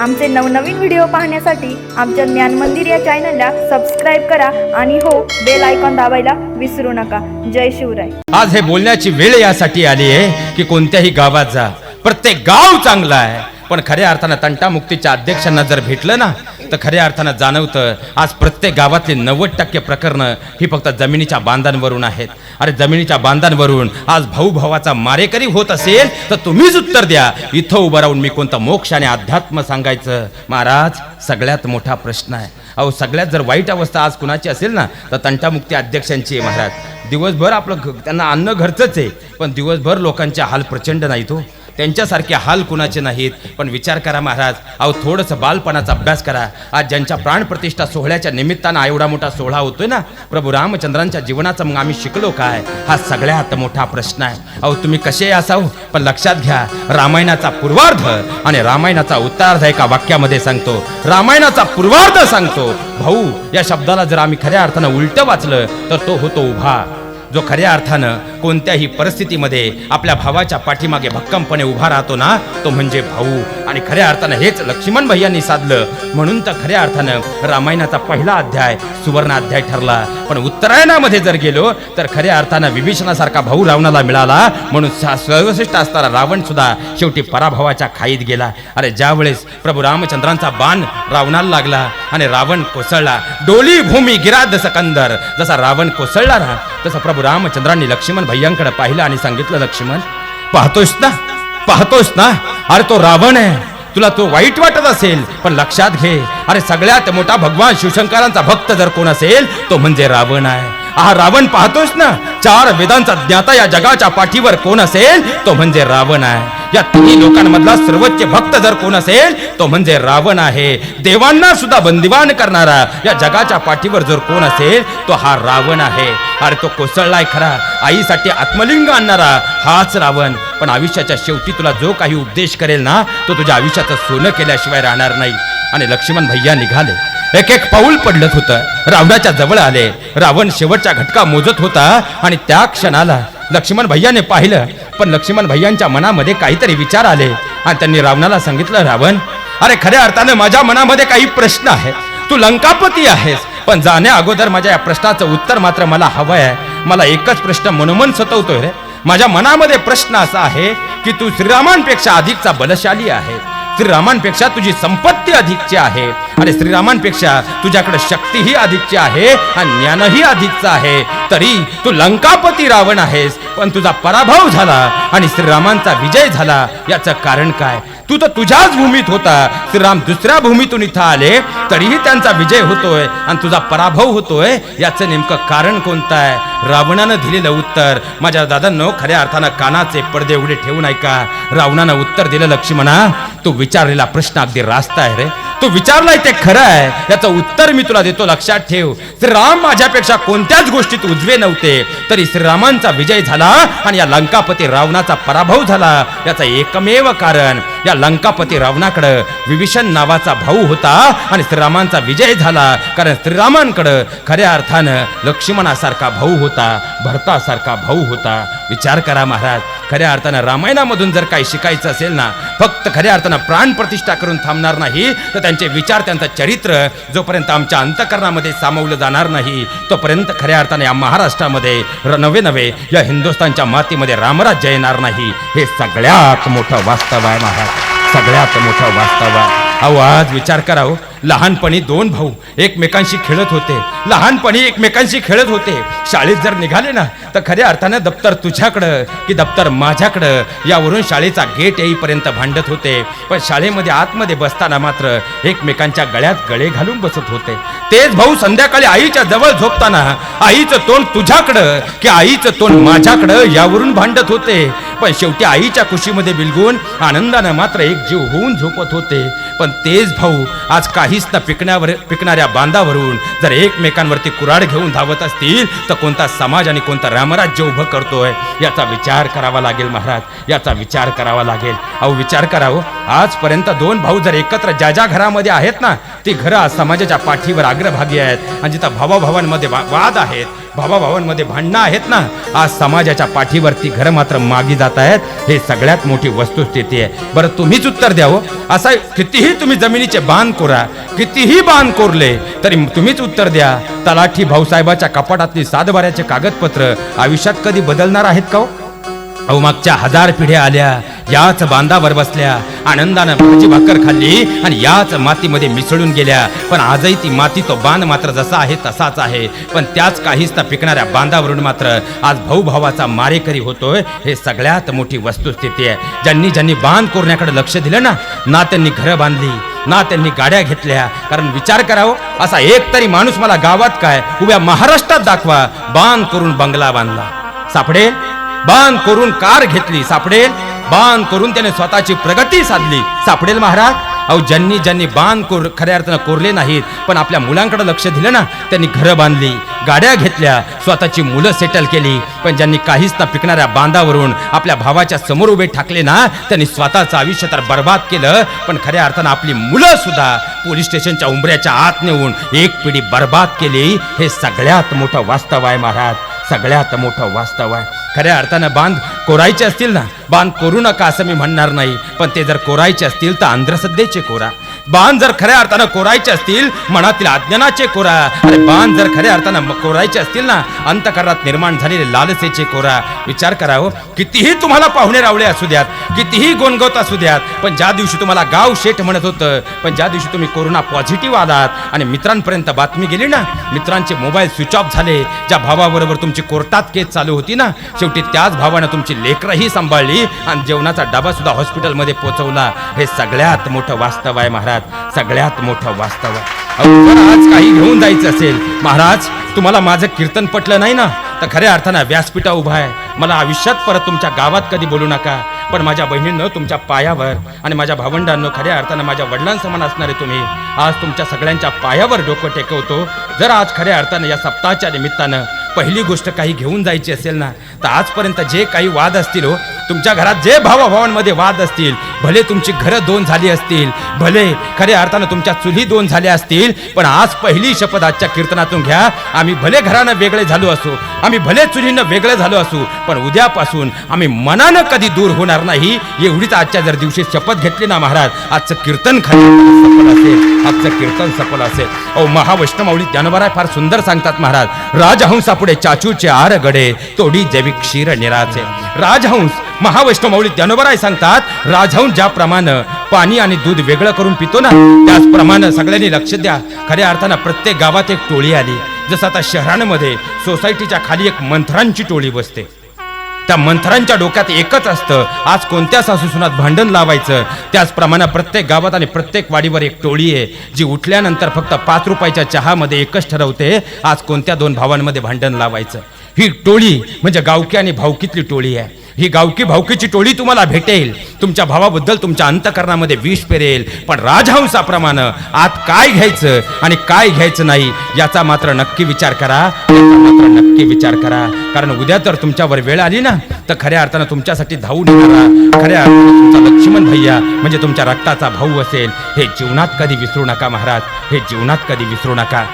आमचे नवनवीन व्हिडिओ पाहण्यासाठी आमच्या ज्ञान मंदिर या चॅनलला सबस्क्राईब करा आणि हो बेल आयकॉन दाबायला विसरू नका. जय शिवराय. आज हे बोलण्याची वेळ यासाठी आली आहे की कोणत्याही गावात जा. प्रत्येक गाव चांगलं आहे. पण खऱ्या अर्थानं तंटामुक्तीच्या अध्यक्षांना जर भेटलं ना तर खऱ्या अर्थानं जाणवतं आज प्रत्येक गावातली नव्वद टक्के प्रकरणं ही फक्त जमिनीच्या बांधांवरून आहेत. अरे जमिनीच्या बांधांवरून आज भाऊ भावाचा मारेकरी होत असेल तर तुम्हीच उत्तर द्या. इथं उभं राहून मी कोणतं मोक्ष आणि अध्यात्म सांगायचं? महाराज सगळ्यात मोठा प्रश्न आहे. अहो सगळ्यात जर वाईट अवस्था आज कुणाची असेल ना तर तंटामुक्ती अध्यक्षांची आहे महाराज. दिवसभर आपलं घ- त्यांना अन्न घरचंच आहे पण दिवसभर लोकांचे हाल प्रचंड नाहीत हो. त्यांच्यासारखे हाल कुणाचे नाहीत. पण विचार करा महाराज अहो थोडंसं बालपणाचा अभ्यास करा. आज ज्यांच्या प्राणप्रतिष्ठा सोहळ्याच्या निमित्तानं एवढा मोठा सोहळा होतोय ना प्रभू रामचंद्रांच्या जीवनाचा मग आम्ही शिकलो काय? हा सगळ्यात मोठा प्रश्न आहे. अहो तुम्ही कसे असाव? पण लक्षात घ्या रामायणाचा पूर्वार्ध आणि रामायणाचा उत्तरार्ध एका वाक्यामध्ये सांगतो. रामायणाचा पूर्वार्ध सांगतो. भाऊ या शब्दाला जर आम्ही खऱ्या अर्थानं उलट वाचलं तर तो होतो उभा. जो खऱ्या अर्थानं कोणत्याही परिस्थितीमध्ये आपल्या भावाच्या पाठीमागे भक्कमपणे उभा राहतो ना तो म्हणजे भाऊ. आणि खऱ्या अर्थानं हेच लक्ष्मण भैयांनी साधलं. म्हणून तर खऱ्या अर्थानं रामायणाचा पहिला अध्याय सुवर्ण अध्याय ठरला. पण उत्तरायणामध्ये जर गेलो तर खऱ्या अर्थानं विभीषणासारखा भाऊ रावणाला मिळाला. म्हणून सर्वश्रेष्ठ असणारा रावण सुद्धा शेवटी पराभवाच्या खाईत गेला. अरे ज्यावेळेस प्रभू रामचंद्रांचा बाण रावणाला लागला आणि रावण कोसळला डोली भूमी गिराद सकंदर. जसा रावण कोसळला ना तसं प्रभू रामचंद्रांनी लक्ष्मण भैयांकडे पाहिलं आणि सांगितलं लक्ष्मण पाहतोयस ना? पाहतोयस ना? अरे तो रावण आहे. तुला तो वाईट वाटत असेल पण लक्षात घे. अरे सगळ्यात मोठा भगवान शिवशंकरांचा भक्त जर कोण असेल तो म्हणजे रावण आहे. हा रावण पाहतोस ना? चार वेदांचा ज्ञाता या जगाच्या पाठीवर कोण असेल तो म्हणजे रावण आहे. या तिन्ही लोकांमधला सर्वोच्च भक्त जर कोण असेल तो म्हणजे रावण आहे. देवांना सुद्धा बंदिवान करणारा या जगाच्या पाठीवर जर कोण असेल तो हा रावण आहे. अरे तो कोसळलाय खरा. आईसाठी आत्मलिंग आणणारा हाच रावण. पण आयुष्याच्या शेवटी तुला जो काही उपदेश करेल ना तो तुझ्या आयुष्याचं सोनं केल्याशिवाय राहणार नाही. आणि लक्ष्मण भैया निघाले. एक एक पाऊल पडलत होतं. रावणाच्या जवळ आले. रावण शेवटच्या घटका मोजत होता आणि त्या क्षणाला लक्ष्मण भैयाने पाहिलं. पण लक्ष्मण भैयांच्या मनामध्ये काहीतरी विचार आले. आणि त्यांनी रावणाला सांगितलं रावण अरे खऱ्या अर्थाने माझ्या मनामध्ये काही प्रश्न आहेत. तू लंकापती आहेस पण जाण्या अगोदर माझ्या या प्रश्नाचं उत्तर मात्र मला हवं आहे मला एकच प्रश्न मनोमन सतवतोय. रे माझ्या मनामध्ये प्रश्न असा आहे की तू श्रीरामांपेक्षा अधिकचा बलशाली आहे. श्रीरामांपेक्षा तुझी संपत्ती अधिकची आहे. आणि श्रीरामांपेक्षा तुझ्याकडे शक्तीही अधिकची आहे आणि ज्ञानही अधिकचं आहे. तरी तू लंकापती रावण आहेस पण तुझा पराभव झाला आणि श्रीरामांचा विजय झाला. याचं कारण काय? तू तर तुझ्याच भूमीत होता. श्रीराम दुसऱ्या भूमीतून इथं आले तरीही त्यांचा विजय होतोय आणि तुझा पराभव होतोय. याचं नेमकं कारण कोणतं आहे? रावणानं दिलेलं उत्तर. माझ्या दादांनो खऱ्या अर्थानं कानाचे पडदे उघडे ठेवून ऐका रावणानं उत्तर दिलं लक्ष्मणा तू विचारलेला प्रश्न अगदी रास्त आहे रे. तू विचारलाय ते खरं आहे? याचं उत्तर मी तुला देतो लक्षात ठेव. श्रीराम माझ्यापेक्षा कोणत्याच गोष्टीत उजवे नव्हते. तरी श्रीरामांचा विजय झाला आणि या लंकापती रावणाचा पराभव झाला. याचं एकमेव कारण या लंकापती रावणाकडं विभीषण नावाचा भाऊ होता आणि श्रीरामांचा विजय झाला. कारण श्रीरामांकडं खऱ्या अर्थानं लक्ष्मणासारखा भाऊ होता भरतासारखा भाऊ होता. विचार करा महाराज खऱ्या अर्थानं रामायणामधून जर काही शिकायचं असेल ना फक्त खऱ्या अर्थानं प्राण प्रतिष्ठा करून थांबणार नाही तर त्यांचे विचार त्यांचं चरित्र जोपर्यंत आमच्या अंतकरणामध्ये सामावलं जाणार नाही तोपर्यंत खऱ्या अर्थाने या महाराष्ट्रामध्ये र- नवे नवे या हिंदुस्थानच्या मातीमध्ये रामराज्य येणार नाही. हे सगळ्यात मोठं वास्तव आहे महाराज. सगळ्यात मोठं वास्तव आहे. अहो आज विचार करावं हो. लहानपणी दोन भाऊ एकमेकांशी खेळत होते. लहानपणी एकमेकांशी खेळत होते. शाळेत जर निघाले ना तर खऱ्या अर्थानं दप्तर तुझ्याकडं की दप्तर माझ्याकडं यावरून शाळेचा गेट येईपर्यंत भांडत होते. पण शाळेमध्ये आतमध्ये बसताना मात्र एकमेकांच्या गळ्यात गळे घालून बसत होते. तेच भाऊ संध्याकाळी आईच्या जवळ झोपताना आईचं तोंड तुझ्याकडं की आईचं तोंड माझ्याकडं यावरून भांडत होते. पण शेवटी आईच्या खुशीमध्ये बिलगून आनंदानं मात्र एक जीव होऊन झोपत होते. पण तेच भाऊ आज काहीच न पिकण्यावर पिकणाऱ्या बांधावरून जर एकमेकांवरती कुराड घेऊन धावत असतील तर कोणता समाज आणि कोणता रामराज्य उभं करतोय? याचा विचार करावा लागेल महाराज याचा विचार करावा लागेल. अहो विचार करावं हो. आजपर्यंत दोन भाऊ जर एकत्र ज्या ज्या घरामध्ये आहेत ना ती घरं आज समाजाच्या पाठीवर अग्रभागी आहेत. आणि जिथं भावाभावांमध्ये वा- वाद आहेत भावाभावांमध्ये भांडणं आहेत ना आज समाजाच्या पाठीवरती घरं मात्र मागी जात आहेत. हे सगळ्यात मोठी वस्तुस्थिती आहे. बरं तुम्हीच उत्तर द्यावं हो. असा कितीही तुम्ही जमिनीचे बांध कोरा कितीही बांध कोरले तरी तुम्हीच उत्तर द्या. तलाठी भाऊसाहेबाच्या कपाटातली सातबाऱ्याचे कागदपत्र आयुष्यात कधी बदलणार आहेत का हो? मागच्या हजार पिढ्या आल्या. याच बांधावर बसल्या. आनंदानं भाजी भाकर खाल्ली आणि याच मातीमध्ये मिसळून गेल्या. पण आजही ती माती तो बांध मात्र जसा आहे तसाच आहे. पण त्याच काहीच पिकणाऱ्या बांधावरून मात्र आज भाऊ भावाचा मारेकरी होतोय हे सगळ्यात मोठी वस्तुस्थिती आहे. ज्यांनी ज्यांनी बांध कोरण्याकडे लक्ष दिलं ना ना त्यांनी घरं बांधली ना त्यांनी गाड्या घेतल्या. कारण विचार करावं हो, असा एक तरी माणूस मला गावात काय? उभ्या महाराष्ट्रात दाखवा बांध करून बंगला बांधला. सापडेल? बांध करून कार घेतली सापडेल? बांध करून त्याने स्वतःची प्रगती साधली. सापडेल महाराज? अहो ज्यांनी ज्यांनी बांध कोर खऱ्या अर्थानं कोरले नाहीत पण आपल्या मुलांकडे लक्ष दिलं ना त्यांनी घरं बांधली गाड्या घेतल्या स्वतःची मुलं सेटल केली. पण ज्यांनी काहीच ना पिकणाऱ्या बांधावरून आपल्या भावाच्या समोर उभे ठाकले ना त्यांनी स्वतःचं आयुष्य तर बर्बाद केलं पण खऱ्या अर्थानं आपली मुलं सुद्धा पोलीस स्टेशनच्या उंबऱ्याच्या आत नेऊन एक पिढी बर्बाद केली. हे सगळ्यात मोठं वास्तव आहे महाराज. सगळ्यात मोठं वास्तव आहे. खऱ्या अर्थानं बांध कोरायचे असतील ना बांध कोरू नका असं मी म्हणणार नाही. पण ते जर कोरायचे असतील तर अंधश्रद्धेचे कोरा. बांध जर खऱ्या अर्थानं कोरायचे असतील मनातील अज्ञानाचे कोरा. अरे बांध जर खऱ्या अर्थानं कोरायचे असतील ना अंतकरणात निर्माण झालेले लालसेचे कोरा. विचार करावं हो. कितीही तुम्हाला पाहुणे रावळे असू द्यात कितीही गोंगवत असू द्यात पण ज्या दिवशी तुम्हाला गाव शेठ म्हणत होतं पण ज्या दिवशी तुम्ही कोरोना पॉझिटिव्ह आलात आणि मित्रांपर्यंत बातमी गेली ना मित्रांचे मोबाईल स्विच ऑफ झाले ज्या भावाबरोबर तुमची कोर्टात केस चालू होती ना शेवटी त्याच भावानं तुमची लेकरही सांभाळली आणि जेवणाचा डबा सुद्धा हॉस्पिटलमध्ये पोहोचवला हे सगळ्यात मोठं वास्तव आहे महाराज. सगळ्यात मोठं वास्तव. जर आज काही घेऊन जायचं असेल. महाराज तुम्हाला माझं कीर्तन पटलं नाही ना? तर खऱ्या अर्थानं व्यासपीठा उभा आहे. मला आयुष्यात परत तुमच्या गावात कधी बोलू नका. पण माझ्या बहिणींनं तुमच्या पायावर आणि माझ्या भावंडांनो खऱ्या अर्थानं माझ्या वडिलांसमान असणारे तुम्ही आज तुमच्या सगळ्यांच्या पायावर डोकं टेकवतो. जर आज खऱ्या अर्थानं या सप्ताहाच्या निमित्तानं पहिली गोष्ट काही घेऊन जायची असेल ना तर आजपर्यंत जे काही वाद असतील हो तुमच्या घरात जे भावाभावांमध्ये वाद असतील भले तुमची घरं दोन झाली असतील भले खऱ्या अर्थानं तुमच्या चुली दोन झाल्या असतील पण आज पहिली शपथ आजच्या कीर्तनातून घ्या. आम्ही भले घरानं वेगळे झालो असू आम्ही भले चुलीनं वेगळं झालो असू पण उद्यापासून आम्ही मनानं कधी दूर होणार नाही एवढीच आजच्या जर दिवशी शपथ घेतली ना महाराज आजचं कीर्तन खरं सफल असेल आजचं कीर्तन सफल असेल. अहो महावैष्णवली ज्ञानोबाराय फार सुंदर सांगतात महाराज राजहंसापुढे चाचूचे आर गडे तोडी जैविक क्षीर निराचे. राजहंस महावैष्णमाऊली ज्ञानोबराय सांगतात राजहंस ज्याप्रमाणे पाणी आणि दूध वेगळं करून पितो ना त्याचप्रमाणे सगळ्यांनी लक्ष द्या. खऱ्या अर्थानं प्रत्येक गावात एक टोळी आली. जसं आता शहरांमध्ये सोसायटीच्या खाली एक मंथरांची टोळी बसते. त्या मंथरांच्या डोक्यात एकच असतं आज कोणत्या सासूसुनात भांडण लावायचं? त्याचप्रमाणे प्रत्येक गावात आणि प्रत्येक वाडीवर एक टोळी आहे जी उठल्यानंतर फक्त पाच रुपयाच्या चहामध्ये एकच ठरवते आज कोणत्या दोन भावांमध्ये भांडण लावायचं? ही टोळी म्हणजे गावकी आणि भावकीतली टोळी आहे. ही गावकी भावकीची टोळी तुम्हाला भेटेल. तुमच्या भावाबद्दल तुमच्या अंतकरणामध्ये विष पेरेल. पण राजहंसाप्रमाणे आत काय घ्यायचं आणि काय घ्यायचं नाही याचा मात्र नक्की विचार करा. याचा मात्र नक्की विचार करा. कारण उद्या तर तुमच्यावर वेळ आली ना तर खऱ्या अर्थानं तुमच्यासाठी धावून येणारा खऱ्या अर्थानं तुमचा लक्ष्मण भैया म्हणजे तुमच्या रक्ताचा भाऊ असेल. हे जीवनात कधी विसरू नका महाराज. हे जीवनात कधी विसरू नका.